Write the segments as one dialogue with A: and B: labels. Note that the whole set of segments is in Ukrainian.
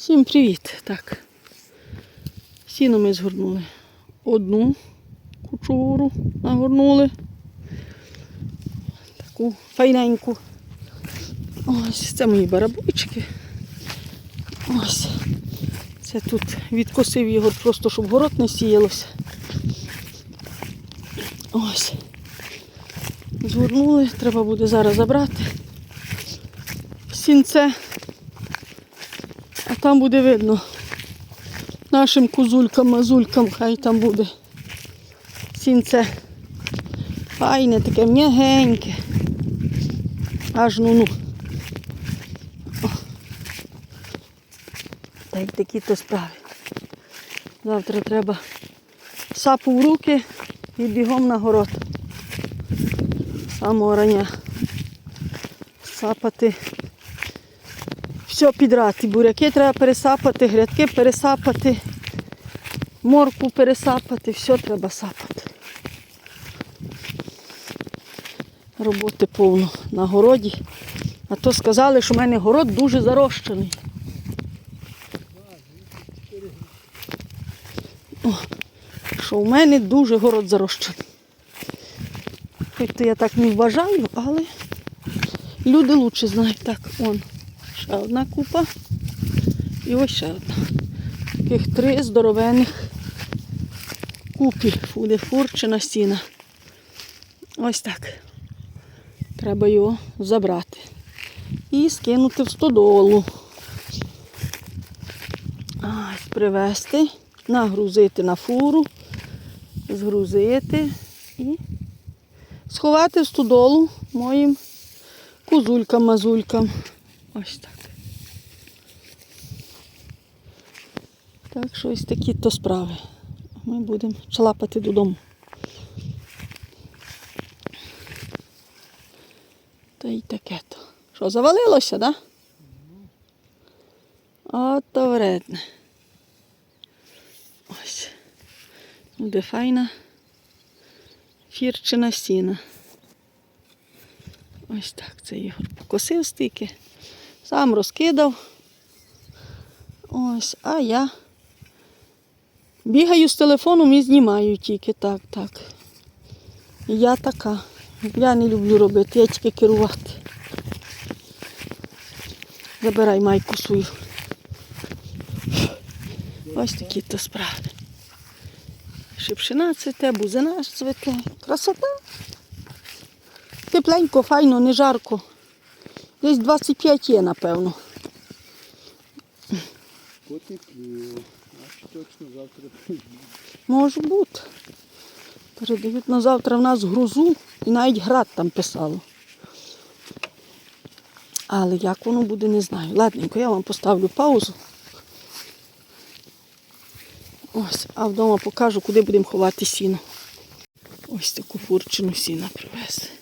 A: Всім привіт! Так. Сіно ми згорнули. Одну кучуру нагорнули. Таку файненьку. Ось це мої барабойчики. Ось. Це тут відкосив його просто, щоб город не сіялося. Ось. Згорнули, треба буде зараз забрати. Сінце. Там буде видно нашим кузулькам, мазулькам, хай там буде сінце. Файне таке м'ягеньке. Аж ну ну. Та й такі то справи. Завтра треба сапу в руки і бігом на город. Самого рання. Сапати все підряд. І буряки треба пересапати, грядки пересапати, морку пересапати, все треба сапати. Роботи повно на городі. А то сказали, що в мене город дуже зарощений. О, що в мене дуже город зарощений. Хоч то я так не вважаю, але люди лучше знають. Так, он. Ще одна купа. І ось ще одна. Таких три здоровенних купі. Буде фурчина стіна. Ось так. Треба його забрати. І скинути в стодолу. Ось, привезти, нагрузити на фуру, згрузити і сховати в стодолу моїм кузулькам-мазулькам. Ось так. Так що ось такі то справи. Ми будемо чалапати додому. Та й таке то. Що, завалилося, так? Да? От то вредне. Ось. Буде файна фірчина сіна. Ось так це Ігор покосив стільки, сам розкидав. Ось, а я бігаю з телефоном і знімаю тільки так, так. Я така. Я не люблю робити, я тільки керувати. Забирай майку свою. Ось такі то справи. Шипшина цвіте, бузина цвіте. Красота. Тепленько, файно, не жарко. Десь 25 є, напевно.
B: Потепліло. Точно завтра прийде.
A: Може бути. Передають на завтра в нас грузу і навіть град там писало. Але як воно буде, не знаю. Ладненько, я вам поставлю паузу. Ось, а вдома покажу, куди будемо ховати сіно. Ось таку фурчину сіна привезли.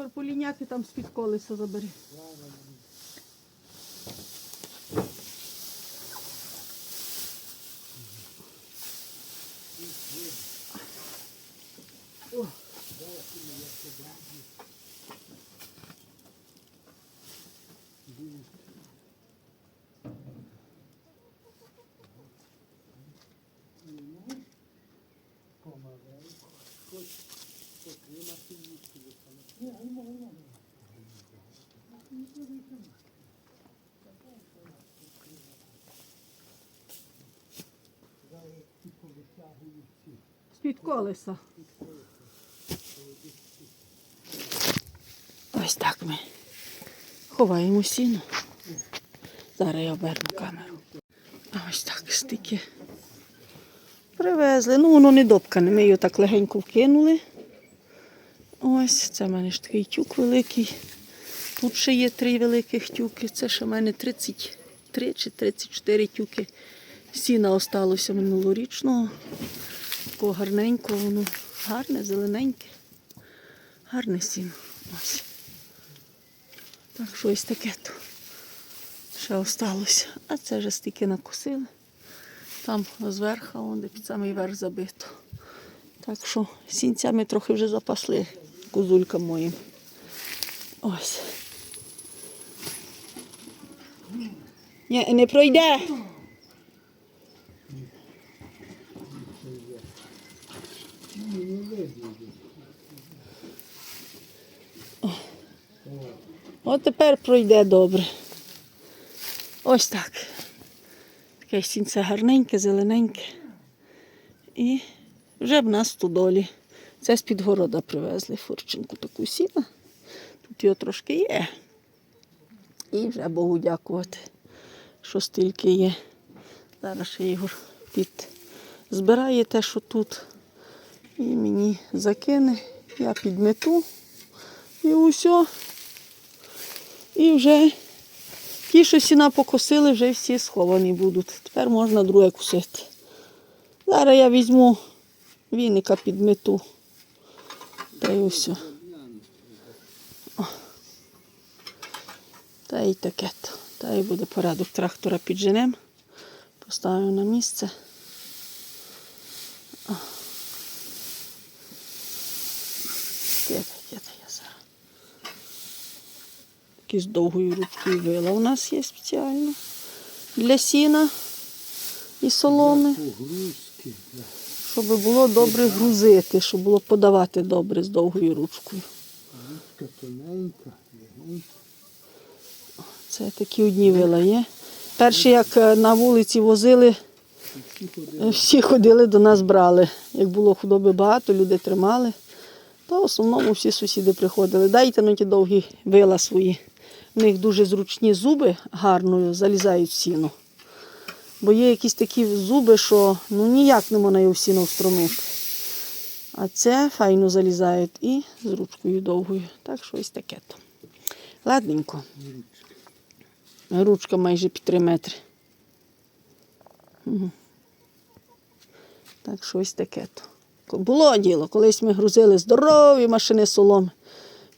A: Ігор, поліняки там з-під колеса забери. З-під колеса. Ось так ми ховаємо сіно. Зараз я оберну камеру. А Ось так стільки привезли. Ну, воно не допкане. Ми його так легенько вкинули. Ось, це в мене ж такий тюк великий. Тут ще є три великих тюки. Це ще в мене 33 чи 34 тюки. Сіна осталося минулорічного. Такого гарненького, воно гарне, зелененьке. Гарне сіно. Ось. Так що ось таке то ще осталося. А це вже стільки накосили. Там зверху, он де під самий верх забито. Так що сінцями трохи вже запасли козулькам моїм. Ось. Ні, не пройде.
B: Ні, не видно.
A: От тепер пройде добре. Ось так. Таке сінце гарненьке, зелененьке. І вже в нас в Тудолі. Це з-під города привезли фурчинку таку сіна. Тут його трошки є. І вже Богу дякувати, що стільки є. Зараз ще Ігор під збирає те, що тут. І мені закине, я підмету. І усе. І вже ті, що сіна покосили, вже всі сховані будуть. Тепер можна друге кусити. Зараз я візьму віника підмету. Та й все. Та й таке. то. Та й буде порядок трактора підженем. Поставимо на місце. О. Таке, таке, таке зараз. Такі з довгою ручкою вила у нас є спеціально для сіна і соломи, щоб було добре грузити, щоб було подавати добре з довгою ручкою. Це такі одні вила є. Перші, як е, на вулиці возили,
B: Всі
A: е,
B: ходили.
A: всі ходили до нас брали. Як було худоби багато, люди тримали. То в основному всі сусіди приходили. Дайте ну ті довгі вила свої. В них дуже зручні зуби гарно залізають в сіно. Бо є якісь такі зуби, що ну ніяк не можна його в сіно встромити. А це файно залізають і з ручкою довгою. Так що ось таке то. Ладненько. Ручка майже під 3 метри. Так що ось таке то. Було діло, колись ми грузили здорові машини соломи.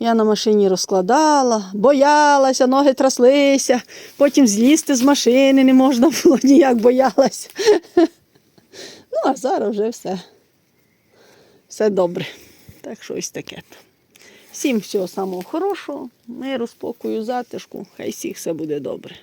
A: Я на машині розкладала, боялася, ноги траслися, потім злізти з машини не можна було ніяк боялася. Ну, а зараз вже все. Все добре. Так що ось таке. Всім всього самого хорошого, миру, спокою, затишку. Хай всіх все буде добре.